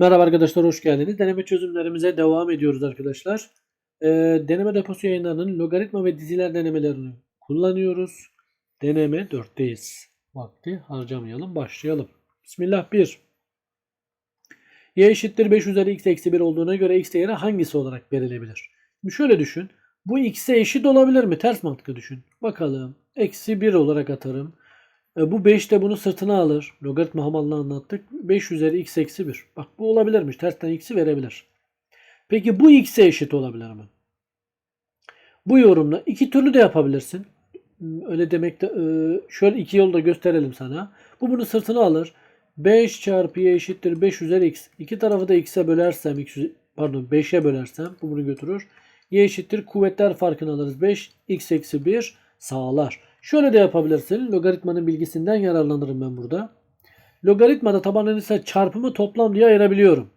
Merhaba arkadaşlar hoş geldiniz. Deneme çözümlerimize devam ediyoruz arkadaşlar. Ee, deneme deposu yayınlarının logaritma ve diziler denemelerini kullanıyoruz. Deneme 4'teyiz. Vakti harcamayalım. Başlayalım. Bismillah 1. Y eşittir 5 üzeri x eksi 1 olduğuna göre x değeri hangisi olarak verilebilir? Şimdi şöyle düşün. Bu x'e eşit olabilir mi? Ters mantıklı düşün. Bakalım. Eksi 1 olarak atarım. E, bu 5 de bunu sırtına alır. Logaritma hamallığını anlattık. 5 üzeri x eksi 1. Bak bu olabilirmiş. Tersten x'i verebilir. Peki bu x'e eşit olabilir mi? Bu yorumla iki türlü de yapabilirsin. Öyle demek de e, şöyle iki yolda gösterelim sana. Bu bunu sırtına alır. 5 çarpı y eşittir 5 üzeri x. İki tarafı da x'e bölersem x pardon 5'e bölersem bu bunu götürür. y eşittir kuvvetler farkını alırız. 5 x eksi 1 sağlar. Şöyle de yapabilirsin. Logaritmanın bilgisinden yararlanırım ben burada. Logaritmada tabanın ise çarpımı toplam diye ayırabiliyorum.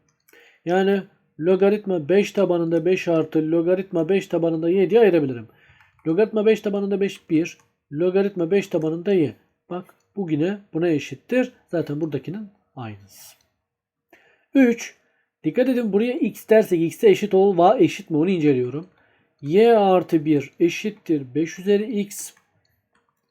Yani logaritma 5 tabanında 5 artı logaritma 5 tabanında y diye ayırabilirim. Logaritma 5 tabanında 5 1. Logaritma 5 tabanında y. Bak bu yine buna eşittir. Zaten buradakinin aynısı. 3. Dikkat edin buraya x dersek x'e eşit ol va eşit mi onu inceliyorum. y artı 1 eşittir 5 üzeri x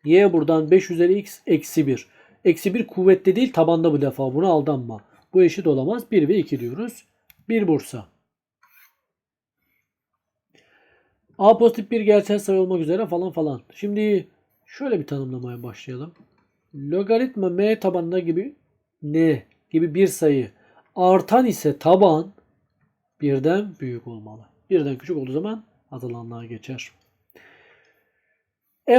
y buradan 5 üzeri x eksi 1. Eksi 1 kuvvetli değil tabanda bu defa buna aldanma. Bu eşit olamaz. 1 ve 2 diyoruz. 1 Bursa. A pozitif bir gerçel sayı olmak üzere falan falan. Şimdi şöyle bir tanımlamaya başlayalım. Logaritma m tabanında gibi n gibi bir sayı artan ise taban birden büyük olmalı. Birden küçük olduğu zaman azalanlığa geçer.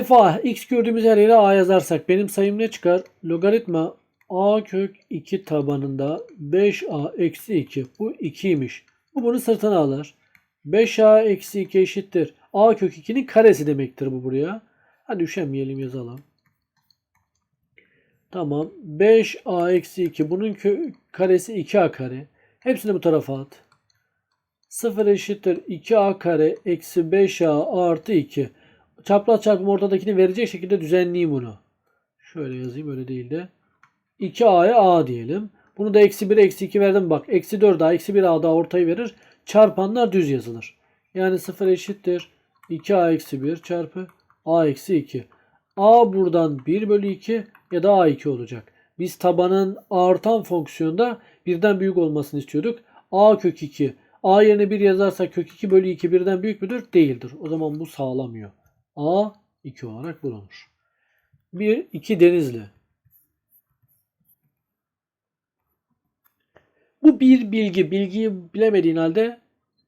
F a x gördüğümüz her yere a yazarsak benim sayım ne çıkar? Logaritma a kök 2 tabanında 5a eksi 2. Bu 2'ymiş. Bu bunu sırtına alır. 5a eksi 2 eşittir. a kök 2'nin karesi demektir bu buraya. Hadi üşenmeyelim yazalım. Tamam. 5a eksi 2. Bunun karesi 2a kare. Hepsini bu tarafa at. 0 eşittir 2a kare eksi 5a artı 2. Çapraz çarpım ortadakini verecek şekilde düzenleyeyim bunu. Şöyle yazayım öyle değil de. 2a'ya a diyelim. Bunu da eksi 1 eksi 2 verdim. Bak eksi 4a eksi 1a da ortayı verir. Çarpanlar düz yazılır. Yani 0 eşittir. 2a eksi 1 çarpı a eksi 2. a buradan 1 bölü 2 ya da a2 olacak. Biz tabanın artan fonksiyonda birden büyük olmasını istiyorduk. a kök 2. a yerine 1 yazarsak kök 2 bölü 2 birden büyük müdür? Değildir. O zaman bu sağlamıyor. A 2 olarak bulunur. 1 2 Denizli. Bu bir bilgi. Bilgiyi bilemediğin halde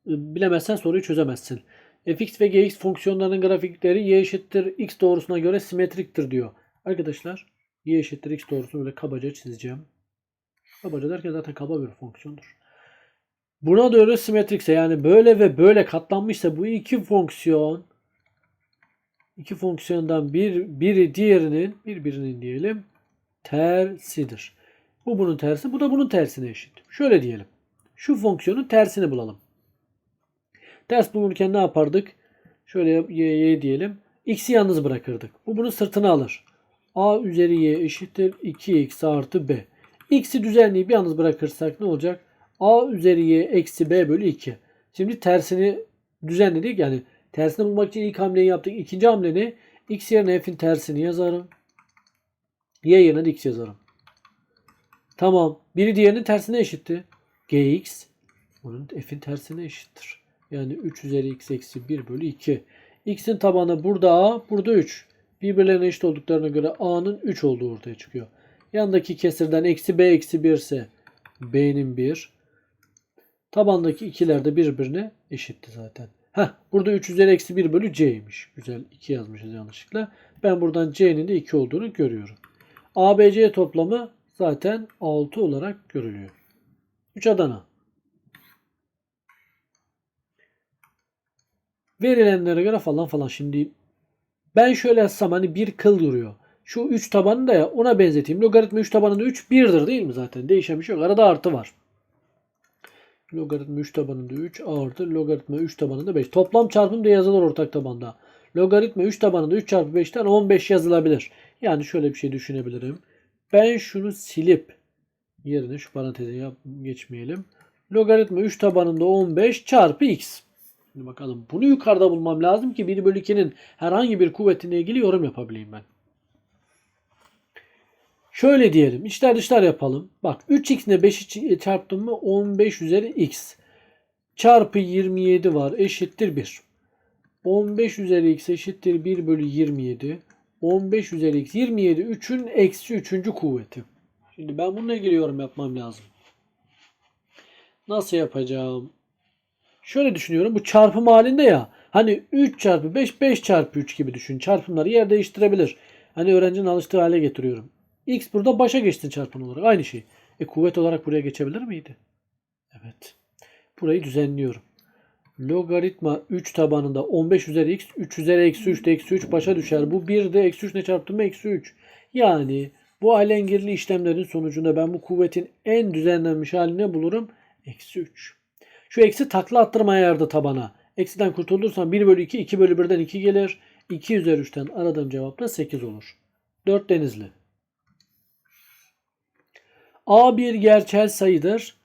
e, bilemezsen soruyu çözemezsin. fx ve gx fonksiyonlarının grafikleri y eşittir x doğrusuna göre simetriktir diyor. Arkadaşlar y eşittir x doğrusunu böyle kabaca çizeceğim. Kabaca derken zaten kaba bir fonksiyondur. Buna göre simetrikse yani böyle ve böyle katlanmışsa bu iki fonksiyon iki fonksiyondan bir biri diğerinin birbirinin diyelim tersidir. Bu bunun tersi, bu da bunun tersine eşit. Şöyle diyelim. Şu fonksiyonun tersini bulalım. Ters bulurken ne yapardık? Şöyle y, y diyelim. X'i yalnız bırakırdık. Bu bunun sırtını alır. A üzeri y eşittir 2x artı b. X'i düzenleyip yalnız bırakırsak ne olacak? A üzeri y eksi b bölü 2. Şimdi tersini düzenledik. Yani tersini bulmak için ilk hamleyi yaptık. İkinci hamle ne? X yerine f'in tersini yazarım. Y yerine de x yazarım. Tamam. Biri diğerinin tersine eşitti. Gx onun f'in tersine eşittir. Yani 3 üzeri x eksi 1 bölü 2. X'in tabanı burada a, burada 3. Birbirlerine eşit olduklarına göre a'nın 3 olduğu ortaya çıkıyor. Yandaki kesirden eksi b eksi 1 ise b'nin 1. Tabandaki ikiler de birbirine eşitti zaten. Heh, burada 3 üzeri eksi 1 bölü c'ymiş. Güzel 2 yazmışız yanlışlıkla. Ben buradan c'nin de 2 olduğunu görüyorum. ABC toplamı zaten 6 olarak görülüyor. 3 Adana. Verilenlere göre falan falan. Şimdi ben şöyle yazsam hani bir kıl duruyor. Şu 3 tabanı da ya ona benzeteyim. Logaritma 3 tabanında 3 1'dir değil mi zaten? Değişen bir şey yok. Arada artı var. Logaritma 3 tabanında 3 artı logaritma 3 tabanında 5. Toplam çarpım da yazılır ortak tabanda. Logaritma 3 tabanında 3 çarpı 5'ten 15 yazılabilir. Yani şöyle bir şey düşünebilirim. Ben şunu silip yerine şu parantezi yap, geçmeyelim. Logaritma 3 tabanında 15 çarpı x. Şimdi bakalım bunu yukarıda bulmam lazım ki 1 bölü 2'nin herhangi bir kuvvetine ilgili yorum yapabileyim ben. Şöyle diyelim. içler dışlar yapalım. Bak 3x ile 5'i çarptım mı 15 üzeri x. Çarpı 27 var eşittir 1. 15 üzeri x eşittir 1 bölü 27. 15 üzeri x 27 3'ün eksi 3. kuvveti. Şimdi ben bununla ilgili yorum yapmam lazım. Nasıl yapacağım? Şöyle düşünüyorum. Bu çarpım halinde ya. Hani 3 çarpı 5, 5 çarpı 3 gibi düşün. Çarpımları yer değiştirebilir. Hani öğrencinin alıştığı hale getiriyorum. X burada başa geçti çarpım olarak. Aynı şey. E kuvvet olarak buraya geçebilir miydi? Evet. Burayı düzenliyorum. Logaritma 3 tabanında 15 üzeri x 3 üzeri eksi 3 de eksi 3 başa düşer. Bu 1 de eksi 3 ne çarptım mı eksi 3. Yani bu alengirli işlemlerin sonucunda ben bu kuvvetin en düzenlenmiş halini bulurum. Eksi 3. Şu eksi takla attırmaya yardı tabana. Eksiden kurtulursam 1 bölü 2, 2 bölü 1'den 2 gelir. 2 üzeri 3'ten aradığım cevap da 8 olur. 4 denizli. A bir gerçel sayıdır.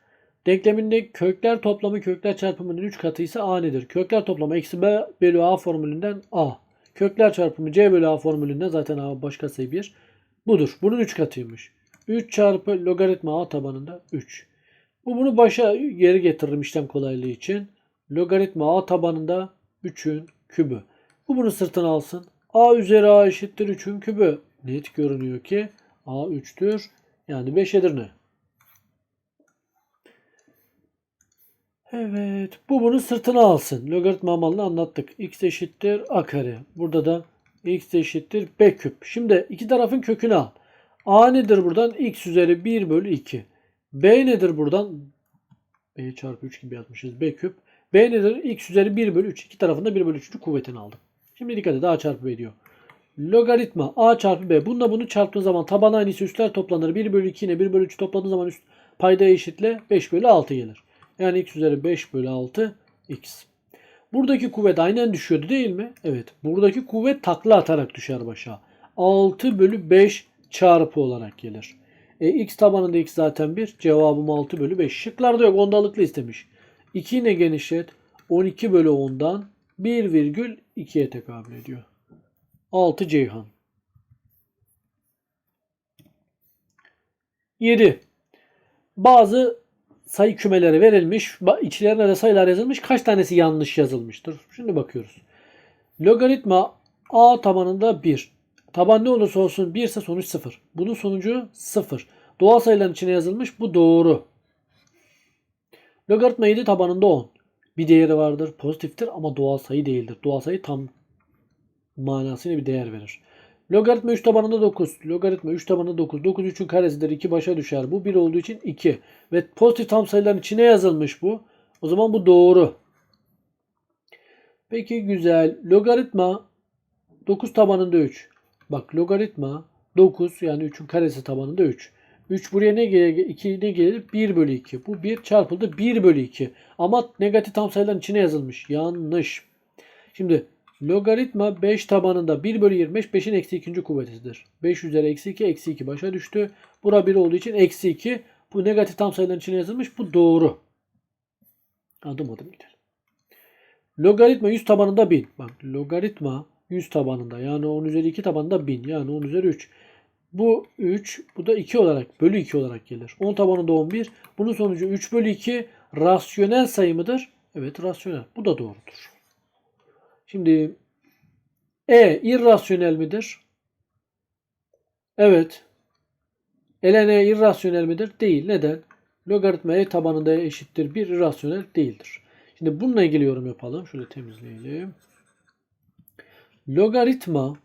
Denkleminde kökler toplamı kökler çarpımının 3 katı ise A nedir? Kökler toplamı eksi B bölü A formülünden A. Kökler çarpımı C bölü A formülünden zaten A başka sayı 1. Budur. Bunun 3 katıymış. 3 çarpı logaritma A tabanında 3. Bu bunu başa geri getiririm işlem kolaylığı için. Logaritma A tabanında 3'ün kübü. Bu bunu sırtına alsın. A üzeri A eşittir 3'ün kübü. Net görünüyor ki A 3'tür. Yani 5 Edirne. Evet. Bu bunu sırtına alsın. Logaritma amalını anlattık. X eşittir A kare. Burada da X eşittir B küp. Şimdi iki tarafın kökünü al. A nedir buradan? X üzeri 1 bölü 2. B nedir buradan? B çarpı 3 gibi yazmışız. B küp. B nedir? X üzeri 1 bölü 3. İki tarafında 1 bölü 3'ün kuvvetini aldım. Şimdi dikkat et. A çarpı B diyor. Logaritma A çarpı B. Bununla bunu çarptığın zaman taban aynısı üstler toplanır. 1 bölü 2 ile 1 bölü 3 topladığın zaman üst payda eşitle 5 bölü 6 gelir. Yani x üzeri 5 bölü 6 x. Buradaki kuvvet aynen düşüyordu değil mi? Evet. Buradaki kuvvet takla atarak düşer başa. 6 bölü 5 çarpı olarak gelir. E, x tabanında x zaten 1. Cevabım 6 bölü 5. Şıklarda yok. Ondalıklı istemiş. 2 ne genişlet? 12 bölü 10'dan 1,2'ye tekabül ediyor. 6 Ceyhan. 7. Bazı sayı kümeleri verilmiş. içlerine de sayılar yazılmış. Kaç tanesi yanlış yazılmıştır? Şimdi bakıyoruz. Logaritma a tabanında 1. Taban ne olursa olsun 1 ise sonuç 0. Bunun sonucu 0. Doğal sayıların içine yazılmış. Bu doğru. Logaritma 7 tabanında 10. Bir değeri vardır. Pozitiftir ama doğal sayı değildir. Doğal sayı tam manasıyla bir değer verir. Logaritma 3 tabanında 9. Logaritma 3 tabanında 9. 9 3'ün karesidir. 2 başa düşer. Bu 1 olduğu için 2. Ve pozitif tam sayıların içine yazılmış bu. O zaman bu doğru. Peki güzel. Logaritma 9 tabanında 3. Bak logaritma 9 yani 3'ün karesi tabanında 3. 3 buraya ne gelir? 2 ne gelir? 1 bölü 2. Bu 1 çarpıldı 1 bölü 2. Ama negatif tam sayıların içine yazılmış. Yanlış. Şimdi Logaritma 5 tabanında 1 bölü 25 5'in eksi 2. kuvvetidir. 5 üzeri eksi 2 eksi 2 başa düştü. Bura 1 olduğu için eksi 2. Bu negatif tam sayıların içine yazılmış. Bu doğru. Adım adım gidelim. Logaritma 100 tabanında 1000. Bak logaritma 100 tabanında yani 10 üzeri 2 tabanında 1000 yani 10 üzeri 3. Bu 3 bu da 2 olarak bölü 2 olarak gelir. 10 tabanında 11. Bunun sonucu 3 bölü 2 rasyonel sayı mıdır? Evet rasyonel. Bu da doğrudur. Şimdi E irrasyonel midir? Evet. ln e irrasyonel midir? Değil. Neden? Logaritma e tabanında eşittir 1 irrasyonel değildir. Şimdi bununla ilgili yorum yapalım. Şöyle temizleyelim. Logaritma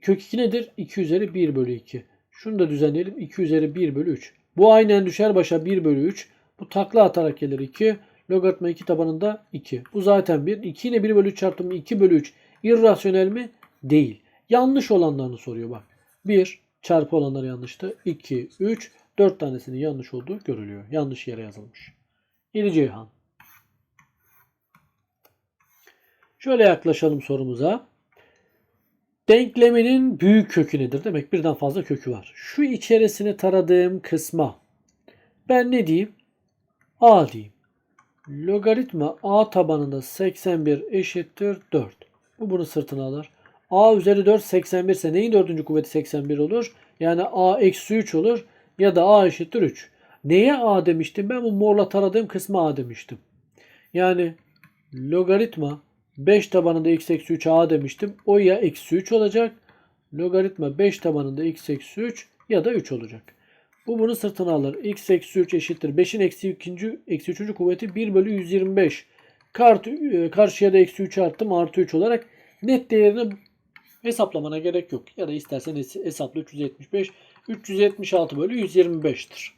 kök 2 nedir? 2 üzeri 1 bölü 2. Şunu da düzenleyelim. 2 üzeri 1 bölü 3. Bu aynen düşer başa 1 bölü 3. Bu takla atarak gelir 2. Logaritma 2 tabanında 2. Bu zaten 1. 2 ile 1 bölü 3 çarpımı 2 bölü 3. İrrasyonel mi? Değil. Yanlış olanlarını soruyor bak. 1 çarpı olanlar yanlıştı. 2, 3, 4 tanesinin yanlış olduğu görülüyor. Yanlış yere yazılmış. İli Ceyhan. Şöyle yaklaşalım sorumuza. Denkleminin büyük kökü nedir? Demek birden fazla kökü var. Şu içerisini taradığım kısma ben ne diyeyim? A diyeyim. Logaritma A tabanında 81 eşittir 4. Bu bunu sırtına alır. A üzeri 4 81 ise neyin dördüncü kuvveti 81 olur? Yani A eksi 3 olur. Ya da A eşittir 3. Neye A demiştim? Ben bu morla taradığım kısma A demiştim. Yani logaritma 5 tabanında x eksi 3 a demiştim. O ya eksi 3 olacak. Logaritma 5 tabanında x eksi 3 ya da 3 olacak. Bu bunu sırtına alır. x eksi 3 eşittir. 5'in eksi 2. eksi 3. kuvveti 1 bölü 125. Kart, e, karşıya da eksi 3 arttım artı 3 olarak net değerini hesaplamana gerek yok. Ya da istersen hes- hesapla 375. 376 bölü 125'tir.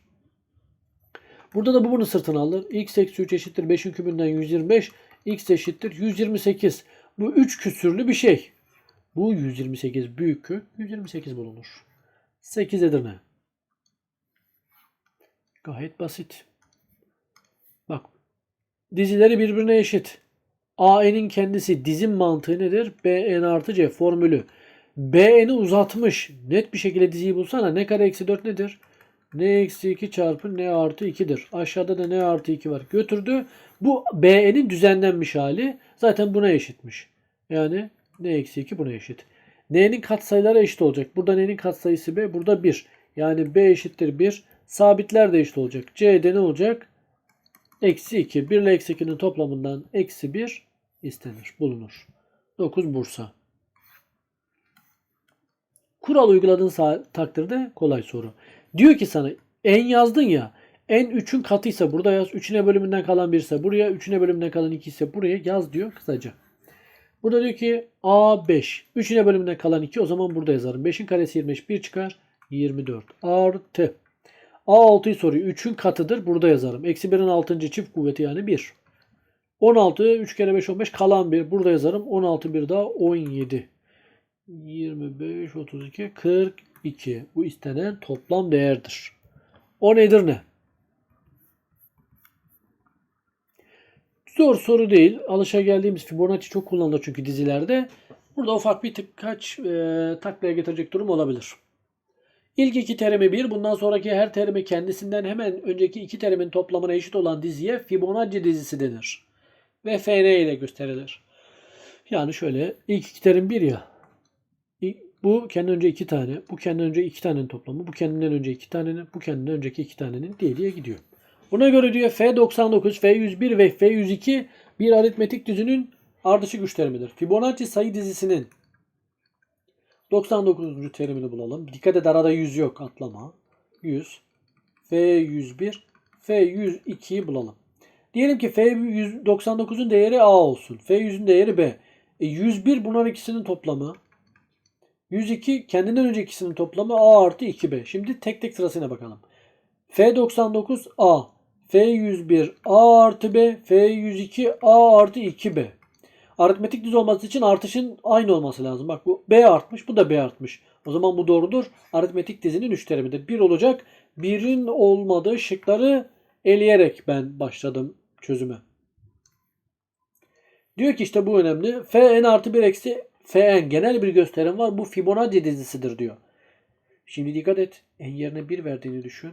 Burada da bu bunu sırtına alır. x eksi 3 eşittir 5'in kübünden 125. x eşittir 128. Bu 3 küsürlü bir şey. Bu 128 büyük kök 128 bulunur. 8 Edirne. Gayet basit. Bak dizileri birbirine eşit. AN'in kendisi dizim mantığı nedir? BN artı C formülü. BN'i uzatmış. Net bir şekilde diziyi bulsana. Ne kare eksi 4 nedir? N eksi 2 çarpı N artı 2'dir. Aşağıda da N artı 2 var. Götürdü. Bu BN'in düzenlenmiş hali. Zaten buna eşitmiş. Yani N eksi 2 buna eşit. N'nin katsayıları eşit olacak. Burada N'nin katsayısı B. Burada 1. Yani B eşittir 1. Sabitler de eşit olacak. C'de ne olacak? Eksi 2. 1 ile eksi 2'nin toplamından eksi 1 istenir. Bulunur. 9 Bursa. Kural uyguladığın takdirde kolay soru. Diyor ki sana en yazdın ya en 3'ün katıysa burada yaz. 3'üne bölümünden kalan 1 ise buraya. 3'üne bölümünden kalan 2 ise buraya yaz diyor kısaca. Burada diyor ki A5. 3'üne bölümünden kalan 2 o zaman burada yazarım. 5'in karesi 25. 1 çıkar. 24. Artı. A6'yı soruyor. 3'ün katıdır. Burada yazarım. Eksi 1'in 6. çift kuvveti yani 1. 16. 3 kere 5 15. Kalan 1. Burada yazarım. 16 bir daha 17. 25, 32, 42. Bu istenen toplam değerdir. O nedir ne? Zor soru değil. Alışa geldiğimiz Fibonacci çok kullanılır çünkü dizilerde. Burada ufak bir tık kaç e, taklaya getirecek durum olabilir. İlk iki terimi 1, bundan sonraki her terimi kendisinden hemen önceki iki terimin toplamına eşit olan diziye Fibonacci dizisi denir. Ve Fn ile gösterilir. Yani şöyle ilk iki terim 1 ya. Bu kendinden önce iki tane, bu kendinden önce iki tanenin toplamı, bu kendinden önce iki tanenin, bu kendinden önceki iki tanenin diye diye gidiyor. Buna göre diyor F99, F101 ve F102 bir aritmetik düzünün ardışık güç terimidir. Fibonacci sayı dizisinin 99. terimini bulalım. Dikkat et arada 100 yok atlama. 100, F101, F102'yi bulalım. Diyelim ki F199'un değeri A olsun. F100'ün değeri B. E 101 bunların ikisinin toplamı. 102 kendinden önce ikisinin toplamı A artı 2B. Şimdi tek tek sırasına bakalım. F99 A, F101 A artı B, F102 A artı 2B. Aritmetik düz olması için artışın aynı olması lazım. Bak bu B artmış, bu da B artmış. O zaman bu doğrudur. Aritmetik dizinin 3 terimidir. 1 olacak. 1'in olmadığı şıkları eleyerek ben başladım çözüme. Diyor ki işte bu önemli. Fn artı 1 eksi Fn genel bir gösterim var. Bu Fibonacci dizisidir diyor. Şimdi dikkat et. En yerine 1 verdiğini düşün.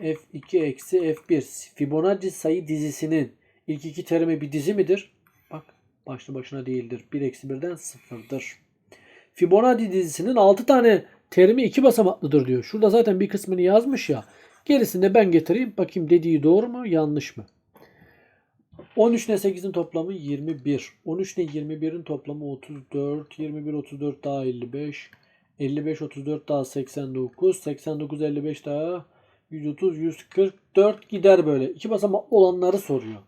F2 eksi F1 Fibonacci sayı dizisinin ilk iki terimi bir dizi midir? Başlı başına değildir. 1 eksi 1'den sıfırdır. Fibonacci dizisinin 6 tane terimi 2 basamaklıdır diyor. Şurada zaten bir kısmını yazmış ya. Gerisini de ben getireyim. Bakayım dediği doğru mu yanlış mı? 13 ile 8'in toplamı 21. 13 ile 21'in toplamı 34. 21 34 daha 55. 55 34 daha 89. 89 55 daha 130 144 gider böyle. İki basamaklı olanları soruyor.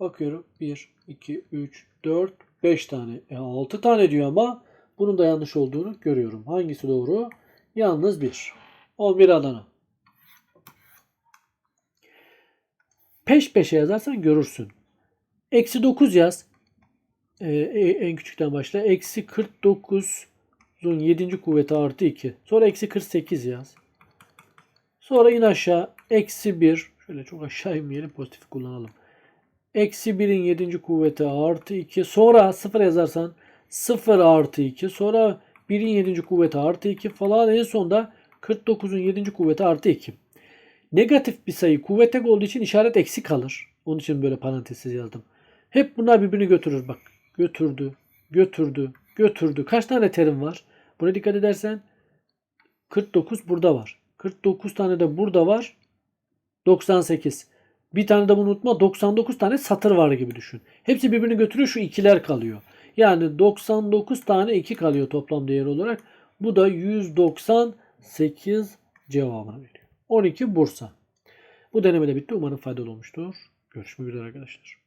Bakıyorum 1 2 3 4 5 tane. E 6 tane diyor ama bunun da yanlış olduğunu görüyorum. Hangisi doğru? Yalnız 1. 11 Adana. Peş peşe yazarsan görürsün. Eksi 9 yaz. Ee, en küçükten başla. Eksi 49'un 7. kuvveti artı 2. Sonra eksi 48 yaz. Sonra in aşağı. Eksi 1. Şöyle çok aşağı inmeyelim. Pozitif kullanalım. Eksi 1'in 7. kuvveti artı 2. Sonra 0 yazarsan 0 artı 2. Sonra 1'in 7. kuvveti artı 2 falan en sonda 49'un 7. kuvveti artı 2. Negatif bir sayı kuvvet tek olduğu için işaret eksi kalır. Onun için böyle parantezsiz yazdım. Hep bunlar birbirini götürür bak. Götürdü, götürdü, götürdü. Kaç tane terim var? Buna dikkat edersen 49 burada var. 49 tane de burada var. 98. Bir tane de unutma 99 tane satır var gibi düşün. Hepsi birbirini götürüyor şu ikiler kalıyor. Yani 99 tane 2 kalıyor toplam değer olarak. Bu da 198 cevabını veriyor. 12 Bursa. Bu deneme de bitti. Umarım faydalı olmuştur. Görüşmek üzere arkadaşlar.